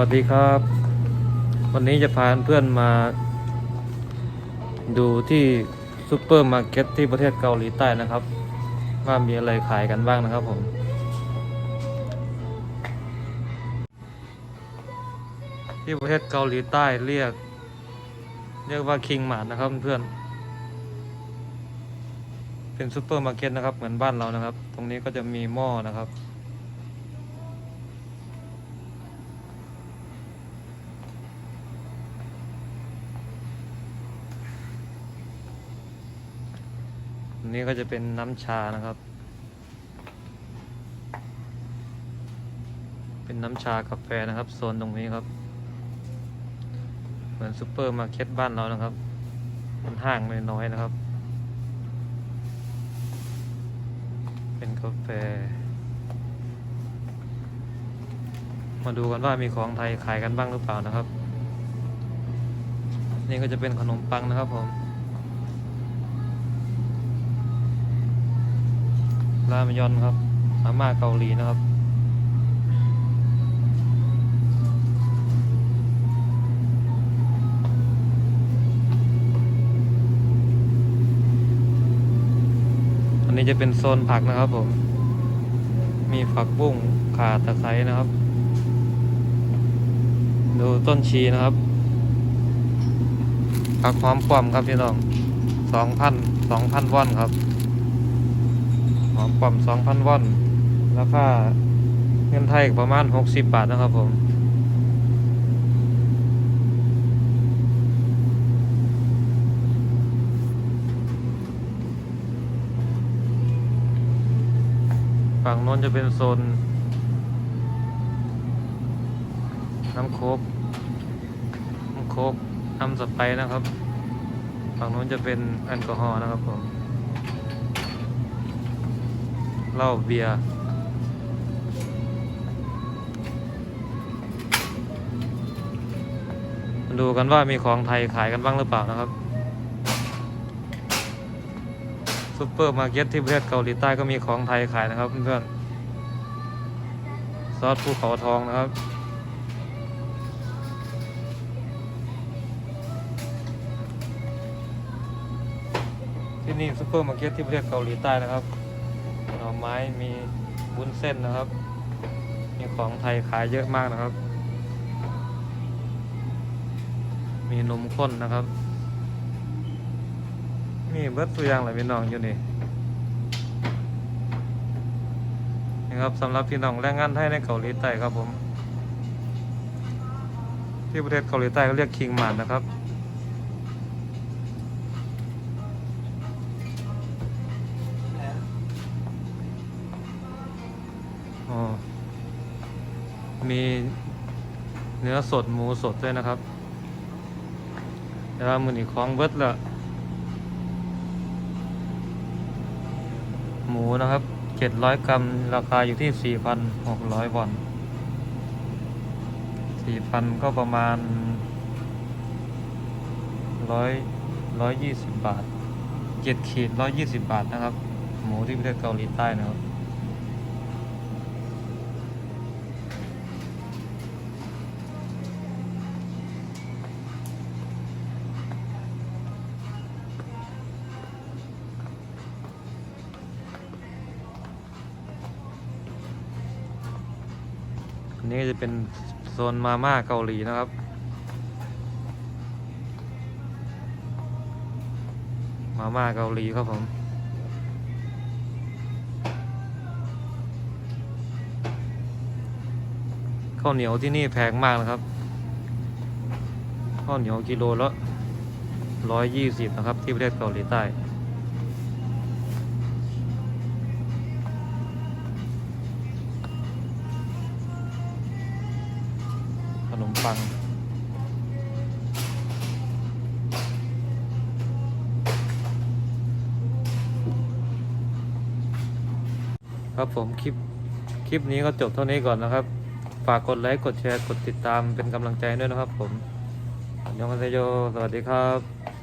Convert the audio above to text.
วัสดีครับ วันนี้จะพาเพื่อนมาดูที่ซูเปอร์มาร์เก็ตที่ประเทศเกาหลีใต้นะครับ ว่ามีอะไรขายกันบ้างนะครับผม ที่ประเทศเกาหลีใต้เรียก เรียกว่าคิงมาร์นะครับเพื่อน เป็นซูเปอร์มาร์เก็ตนะครับเหมือนบ้านเรานะครับ ตรงนี้ก็จะมีหม้อนะครับ นนี้ก็จะเป็นน้ำชานะครับ เป็นน้ำชากาแฟนะครับโซนตรงนี้ครับ เหมือนซูเปอร์มาร์เก็ตบ้านเรานะครับ มันห้างน้อยๆนะครับ เป็นกาแฟ มาดูกันว่ามีของไทยขายกันบ้างหรือเปล่านะครับ นี่ก็จะเป็นขนมปังนะครับผม รามยอนครับมาม่าเกาหลีนะครับอันนี้จะเป็นโซนผักนะครับผม มีผักบุ้งข่าตะไคร้นะครับ ดูต้นชีนะครับ ผักหอมป้อมครับพี่น้องสองพันสองพันวอนครับ หอมปอมสองพันวอนราคาเงินไทยประมาณหกสิบบาทนะครับผมฝั่งโน้นจะเป็นโซน น้ำโคกน้ำโคกน้ำสไปร์นะครับ ฝั่งโน้นจะเป็นแอลกอฮอล์นะครับผม เหล้าเบียร์มาดูกันว่ามีของไทยขายกันบ้างหรือเปล่านะครับซูเปอร์มาร์เก็ตที่ประเทศเกาหลีใต้ก็มีของไทยขายนะครับเพื่อนๆซอสภูเขาทองนะครับที่นี่ซูเปอร์มาร์เก็ตที่ประเทศเกาหลีใต้นะครับ ม้มีวุ้นเส้นนะครับ มีของไทยขายเยอะมากนะครับ มีนมข้นนะครับ มีเบิร์ดตัวอย่างหลายพี่น้องอยู่นี่นะครับสำหรับพี่น้องแรงงานไทยในเกาหลีใต้ครับผม ที่ประเทศเกาหลีใต้เขาเรียกคิงมันนะครับ มีเนื้อสดหมูสดด้วยนะครับ แต่ว่ามือนี่ของเบิดละหมูนะครับเจ็ดร้อยกรัม ราคาอยู่ที่สี่พันหกร้อยวอนสี่พันก็ประมาณร้อยร้อยยี่สิบบาทเจ็ดขีดร้อยยี่สิบบาทนะครับ หมูที่ประเทศเกาหลีใต้นะครับ นนี้จะเป็นโซนมาม่าเกาหลีนะครับ มาม่าเกาหลีครับผมข้าวเหนียวที่นี่แพงมากนะครับข้าวเหนียวกิโลละร้อยยี่สิบนะครับ ที่ประเทศเกาหลีใต้ัง ครับผมคลิป คลิปนี้ก็จบเท่านี้ก่อนนะครับ ฝากกดไลค์ กดแชร์ กดติดตามเป็นกำลังใจด้วยนะครับผมยองกันเซโย สวัสดีครับ